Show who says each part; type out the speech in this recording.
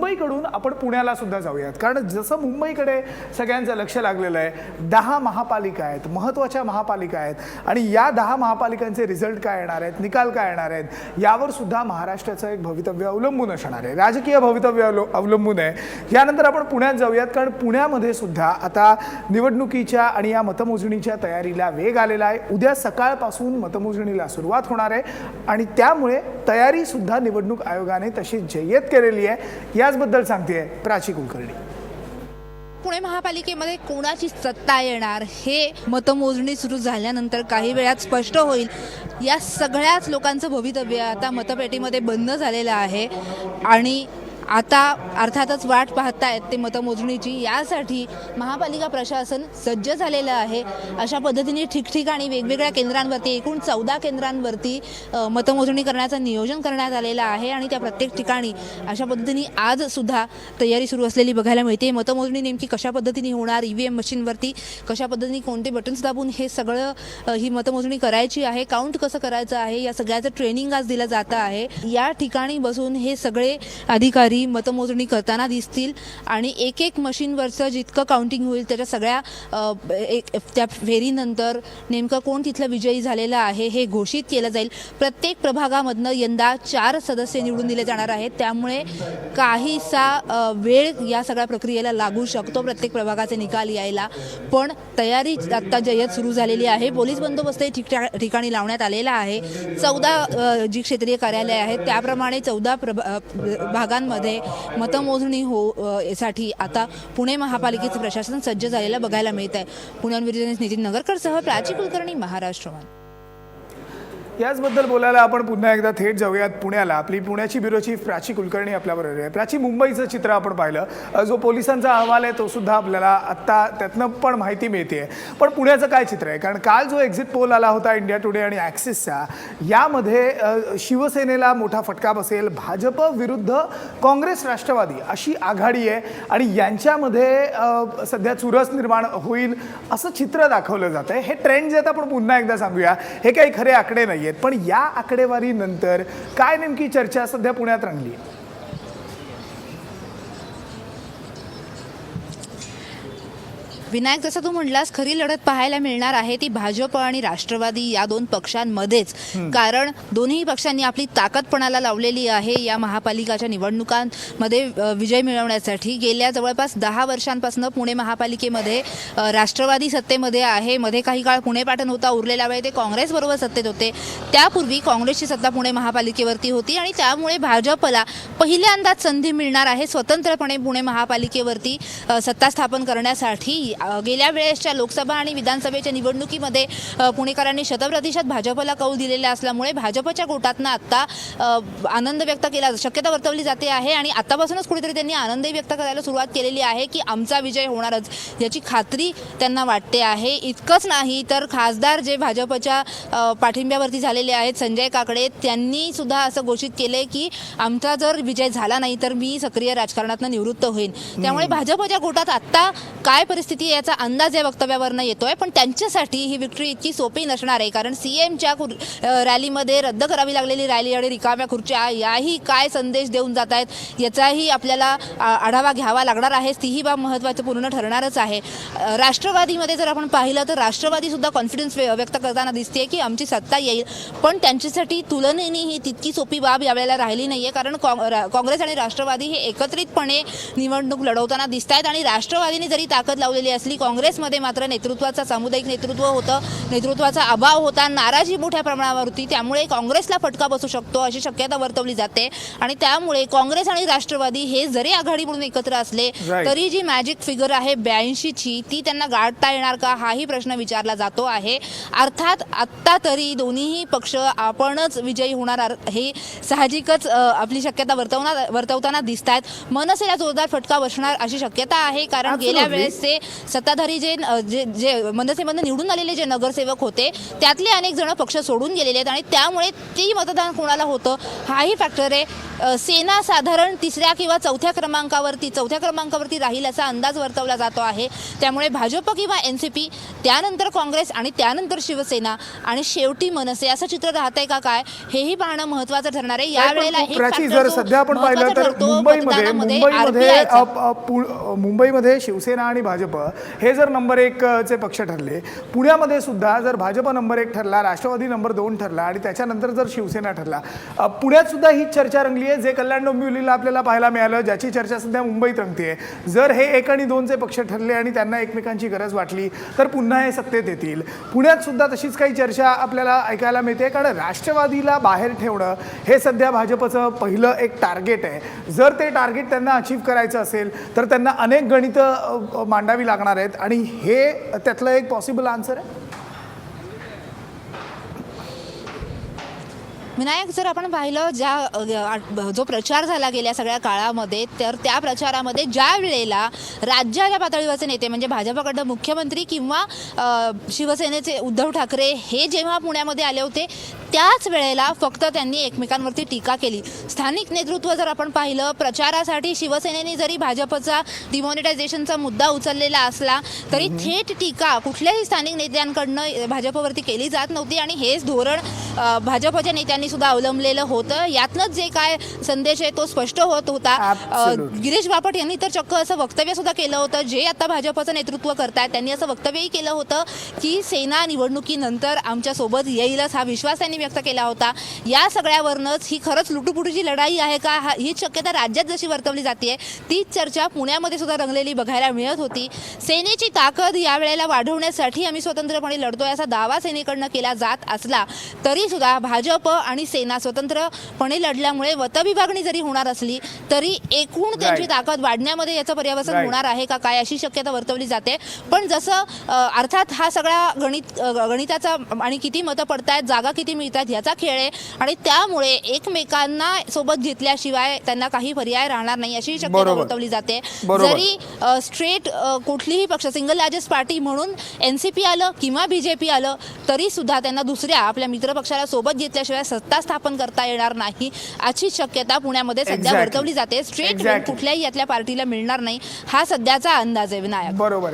Speaker 1: मुंबईकडून आपण पुण्याला सुद्धा जाऊयात. कारण जसं मुंबईकडे सगळ्यांचं लक्ष लागलेलं आहे दहा महापालिका आहेत महत्त्वाच्या महापालिका आहेत आणि या दहा महापालिकांचे रिझल्ट काय येणार आहेत निकाल काय येणार आहेत यावर सुद्धा महाराष्ट्राचं एक भवितव्य अवलंबून असणार आहे. राजकीय भवितव्य अवलो अवलंबून आहे. यानंतर आपण पुण्यात जाऊयात कारण पुण्यामध्ये सुद्धा आता निवडणुकीच्या आणि या मतमोजणीच्या तयारीला वेग आलेला आहे. उद्या सकाळपासून मतमोजणीला सुरुवात होणार आहे. आणि त्यामुळे तयारीसुद्धा निवडणूक आयोगाने तशी जय्यत केलेली आहे. या याचबद्दल सांगते प्राची कुलकर्णी.
Speaker 2: पुणे महापालिकेमध्ये कोणाची सत्ता येणार हे मतमोजणी सुरू झाल्यानंतर काही वेळात स्पष्ट होईल. या सगळ्याच लोकांचं भवितव्य आता मतपेटीमध्ये बंद झालेलं आहे. आणि आता अर्थातच वाट पाहतायत ते मतमोजणीची. यासाठी महापालिका प्रशासन सज्ज झालेलं आहे. अशा पद्धतीने ठिकठिकाणी वेगवेगळ्या केंद्रांवरती एकूण चौदा केंद्रांवरती मतमोजणी करण्याचं नियोजन करण्यात आलेलं आहे आणि त्या प्रत्येक ठिकाणी अशा पद्धतीने आजसुद्धा तयारी सुरू असलेली बघायला मिळते. मतमोजणी नेमकी कशा पद्धतीने होणार ई व्ही एम मशीनवरती कशा पद्धतीने कोणते बटन्स दाबून हे सगळं ही मतमोजणी करायची आहे काउंट कसं करायचं आहे या सगळ्याचं ट्रेनिंग आज दिलं जातं आहे. या ठिकाणी बसून हे सगळे अधिकारी मतमोजणी करताना दिसतील आणि एक एक मशीनवरचं जितकं काउंटिंग होईल त्याच्या सगळ्या एक त्या फेरीनंतर नेमकं कोण तिथलं विजयी झालेलं आहे हे घोषित केलं जाईल. प्रत्येक प्रभागामधनं यंदा चार सदस्य निवडून दिले जाणार आहेत. त्यामुळे काहीसा वेळ या सगळ्या प्रक्रियेला लागू शकतो प्रत्येक प्रभागाचे निकाल यायला. पण तयारी आत्ता जय्यत सुरू झालेली आहे. पोलीस बंदोबस्त ठिकठा ठिकाणी लावण्यात आलेला आहे. चौदा जी क्षेत्रीय कार्यालय आहेत त्याप्रमाणे चौदा प्रभ भागांमध्ये भागांमध्ये मतमोजणी हो साठी आता पुणे महापालिकेचं प्रशासन सज्ज झालेलं बघायला मिळत आहे पुण्याहून नितीन नगरकरसह प्राची कुलकर्णी महाराष्ट्रवाद
Speaker 1: याचबद्दल बोलायला आपण पुन्हा एकदा थेट जाऊयात पुण्याला. आपली पुण्याची ब्युरो चीफ प्राची कुलकर्णी आपल्याबरोबर आहे. प्राची मुंबईचं चित्र आपण पाहिलं. जो पोलिसांचा अहवाल आहे तो सुद्धा आपल्याला आत्ता त्यातनं पण माहिती मिळते पण पुण्याचं काय चित्र आहे? कारण काल जो एक्झिट पोल आला होता इंडिया टुडे आणि ॲक्सिसचा यामध्ये शिवसेनेला मोठा फटका बसेल. भाजप विरुद्ध काँग्रेस राष्ट्रवादी अशी आघाडी आहे आणि यांच्यामध्ये सध्या चुरस निर्माण होईल असं चित्र दाखवलं जातं आहे हे ट्रेंड जे आता आपण पुन्हा एकदा सांगूया. हे काही खरे आकडे नाही आहेत पण या आकडेवारीनंतर काय नेमकी चर्चा सध्या पुण्यात रंगली? आहे
Speaker 2: विनायक जसं तू म्हणलास खरी लढत पाहायला मिळणार आहे ती भाजप आणि राष्ट्रवादी या दोन पक्षांमध्येच. कारण दोन्ही पक्षांनी आपली ताकदपणाला लावलेली आहे या महापालिकाच्या निवडणुकांमध्ये विजय मिळवण्यासाठी. गेल्या जवळपास दहा वर्षांपासून पुणे महापालिकेमध्ये राष्ट्रवादी सत्तेमध्ये आहे. मध्ये काही काळ पुणे पाटण होता उरलेला वेळ ते काँग्रेसबरोबर सत्तेत होते. त्यापूर्वी काँग्रेसची सत्ता पुणे महापालिकेवरती होती आणि त्यामुळे भाजपला पहिल्यांदाच संधी मिळणार आहे स्वतंत्रपणे पुणे महापालिकेवरती सत्ता स्थापन करण्यासाठी. गेल्या वेळेसच्या लोकसभा आणि विधानसभेच्या निवडणुकीमध्ये पुणेकरांनी शतप्रतिशत भाजपला कौल दिलेला असल्यामुळे भाजपच्या गोटातनं आत्ता आनंद व्यक्त केला शक्यता वर्तवली जाते आहे आणि आतापासूनच कुठेतरी त्यांनी आनंदही व्यक्त करायला सुरुवात केलेली आहे की आमचा विजय होणारच याची खात्री त्यांना वाटते आहे. इतकंच नाही तर खासदार जे भाजपच्या पाठिंब्यावरती झालेले आहेत संजय काकडे त्यांनी सुद्धा असं घोषित केले की आमचा जर विजय झाला नाही तर मी सक्रिय राजकारणातून निवृत्त होईन. त्यामुळे भाजपच्या गोटात आत्ता काय परिस्थिती आहे याचा अंदाज या वक्तव्यावरनं येतोय पण त्यांच्यासाठी ही विक्ट्री इतकी सोपी नसणार आहे. कारण सी एमच्या रॅलीमध्ये रद्द करावी लागलेली रॅली आणि रिकाम्या खुर्च्या याही काय संदेश देऊन जात आहेत याचाही आपल्याला आढावा घ्यावा लागणार आहे. तीही बाब महत्त्वाचं पूर्ण ठरणारच आहे. राष्ट्रवादीमध्ये जर आपण पाहिलं तर राष्ट्रवादीसुद्धा कॉन्फिडन्स व्यक्त करताना दिसते की आमची सत्ता येईल. पण त्यांच्यासाठी तुलनेने ही तितकी सोपी बाब यावेळेला राहिली नाही आहे कारण काँग्रेस आणि राष्ट्रवादी हे एकत्रितपणे निवडणूक लढवताना दिसत आहेत आणि राष्ट्रवादीने जरी ताकद लावलेली असली काँग्रेसमध्ये मात्र नेतृत्वाचा सामुदायिक नेतृत्व होतं. नेतृत्वाचा अभाव होता नाराजी मोठ्या प्रमाणावर होती. त्यामुळे काँग्रेसला फटका बसू शकतो अशी शक्यता वर्तवली जाते. आणि त्यामुळे काँग्रेस आणि राष्ट्रवादी हे जरी आघाडी म्हणून एकत्र असले. तरी जी मॅजिक फिगर आहे ब्याऐंशीची ती त्यांना गाठता येणार का हाही प्रश्न विचारला जातो आहे. अर्थात आत्ता तरी दोन्हीही पक्ष आपणच विजयी होणार हे साहजिकच आपली शक्यता वर्तवणार वर्तवताना दिसत आहेत मनसेला जोरदार फटका बसणार अशी शक्यता आहे कारण गेल्या
Speaker 1: Absolutely.
Speaker 2: वेळेसचे सत्ताधारी जे जे जे मनसेमधून निवडून आलेले जे नगरसेवक होते त्यातले अनेक जण पक्ष सोडून गेलेले आहेत आणि त्यामुळे ती मतदान कोणाला होतं हाही फॅक्टर आहे. सेना साधारण तिसऱ्या किंवा चौथ्या क्रमांकावरती चौथ्या क्रमांकावरती राहील असा अंदाज वर्तवला जातो आहे. त्यामुळे भाजप किंवा एन सी पी त्यानंतर काँग्रेस आणि त्यानंतर शिवसेना आणि शेवटी मनसे असं चित्र राहतंय का काय हेही पाहणं महत्त्वाचं ठरणार आहे. या वेळेला एक
Speaker 1: प्राची
Speaker 2: factor
Speaker 1: जर
Speaker 2: जो
Speaker 1: सध्या आपण पाहिलं तर मुंबईमध्ये मुंबईमध्ये शिवसेना आणि भाजप हे जर नंबर एकचे पक्ष ठरले पुण्यामध्ये सुद्धा जर भाजप नंबर एक ठरला राष्ट्रवादी नंबर दोन ठरला आणि त्याच्यानंतर जर शिवसेना ठरला पुण्यात सुद्धा ही चर्चा रंगली आहे जे कल्याण डोंबिवलीला आपल्याला पाहायला मिळालं ज्याची चर्चा सध्या मुंबईत रंगते जर हे एक आणि दोनचे पक्ष ठरले आणि त्यांना एकमेकांची गरज वाटली तर पुन्हा हे सत्तेत येतील. पुण्यात सुद्धा तशीच काही चर्चा आपल्याला ऐकायला मिळते कारण राष्ट्रवादीला बाहेर ठेवणं हे सध्या भाजपचं पहिलं एक टार्गेट आहे. जर ते टार्गेट त्यांना अचीव करायचं असेल तर त्यांना अनेक गणितं मांडावी लागणार आहेत. आणि हे त्यातलं एक पॉसिबल आन्सर आहे.
Speaker 2: विनायक जर आपण पाहिलं ज्या जो प्रचार झाला गेल्या सगळ्या काळामध्ये तर त्या प्रचारामध्ये ज्या वेळेला राज्याच्या पातळीवरचे नेते म्हणजे भाजपाकडनं मुख्यमंत्री किंवा शिवसेनेचे उद्धव ठाकरे हे जेव्हा पुण्यामध्ये आले होते त्याच वेळेला फक्त त्यांनी एकमेकांवरती टीका केली. स्थानिक नेतृत्व जर आपण पाहिलं प्रचारासाठी शिवसेनेने जरी भाजपचा डिमॉनिटायझेशनचा मुद्दा उचललेला असला तरी थेट टीका कुठल्याही स्थानिक नेत्यांकडनं भाजपवरती केली जात नव्हती आणि हेच धोरण भाजपच्या नेत्यांनी सुद्धा अवलंबलेलं होतं. यातनंच जे काय संदेश आहे तो स्पष्ट होत होता. गिरीश बापट यांनी तर चक्क असं वक्तव्य सुद्धा केलं होतं. जे आता भाजपचं नेतृत्व करतायत त्यांनी असं वक्तव्यही केलं होतं की सेना निवडणुकीनंतर आमच्यासोबत येईलच. हा विश्वास त्यांनी व्यक्त केला होता या सगळ्यावरनंच ही खरंच लुटूपुटूची लढाई आहे का हा शक्यता राज्यात जशी वर्तवली जाते तीच चर्चा पुण्यामध्ये सुद्धा रंगलेली बघायला मिळत होती सेनेची ताकद या वेळेला वाढवण्यासाठी आम्ही स्वतंत्रपणे लढतोय असा दावा सेनेकडनं केला जात असला तरी सुद्धा भाजप आणि सेना स्वतंत्रपणे लढल्यामुळे मतविभागणी जरी होणार असली तरी एकूण त्यांची. ताकद वाढण्यामध्ये याचं पर्यावसन. होणार आहे का काय अशी शक्यता वर्तवली जाते पण जसं अर्थात हा सगळा गणित गणिताचा आणि किती मतं पडतायत जागा किती मिळतात ह्याचा खेळ आहे आणि त्यामुळे एकमेकांना सोबत घेतल्याशिवाय त्यांना काही पर्याय राहणार नाही अशी शक्यता. वर्तवली जाते. जरी स्ट्रेट कुठलीही पक्ष सिंगल लार्जेस्ट पार्टी म्हणून एन सी पी आलं किंवा बी जे पी आलं तरी सुद्धा त्यांना दुसऱ्या आपल्या मित्रपक्षाला सोबत घेतल्याशिवाय सत्ता स्थापन करता येणार नाही अशी शक्यता पुण्यामध्ये सध्या. वर्तवली जाते स्ट्रेट. कुठल्याही यातल्या पार्टीला मिळणार नाही हा सध्याचा अंदाज आहे विनायक
Speaker 1: बरोबर